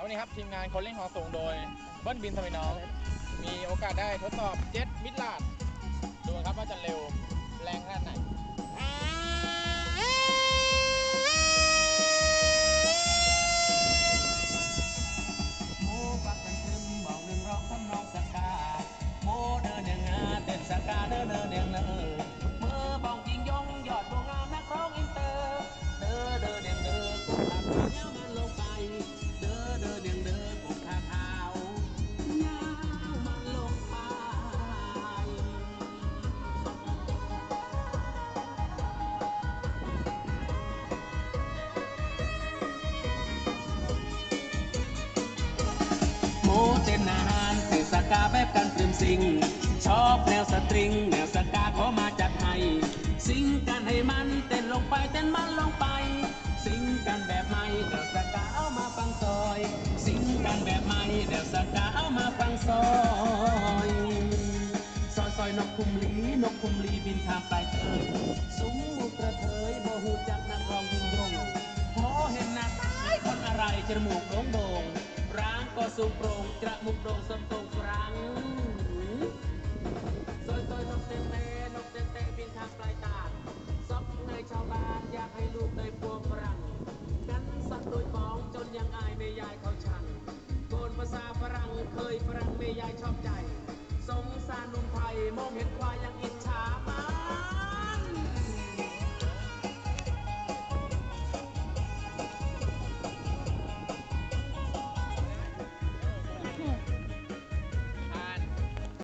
แล้ววันนี้ครับทีมงานคนเล่นของสูงโดยเบิ้ลบินสมัยน้อง มีโอกาสได้ทดสอบเจ็ตมิดล มเต้นอาหารเต้นสกาแบบกันตรึมสิงชอบแนวสตริง แนวสกาขอมาจัดให้ สิงกันให้มันเต้นลงไปเต้นมันลงไป สิงกันแบบใหม่แนวสกาเอามาฟังซอย สิงกันแบบใหม่แนวสกาเอามาฟังซอยซอยซอยนกคุมลีนกคุมลีบินข้ามไปเอ่ยซุ้มมุกระเทยบ่หูจักนักรองยิงยงพอเห็นหน้าตายคนอะไรจมูกโด่งโด่งร่างก็สูงโปร ยายชอบใจ สงสารหนุ่มไทย มองเห็นควายยังอิน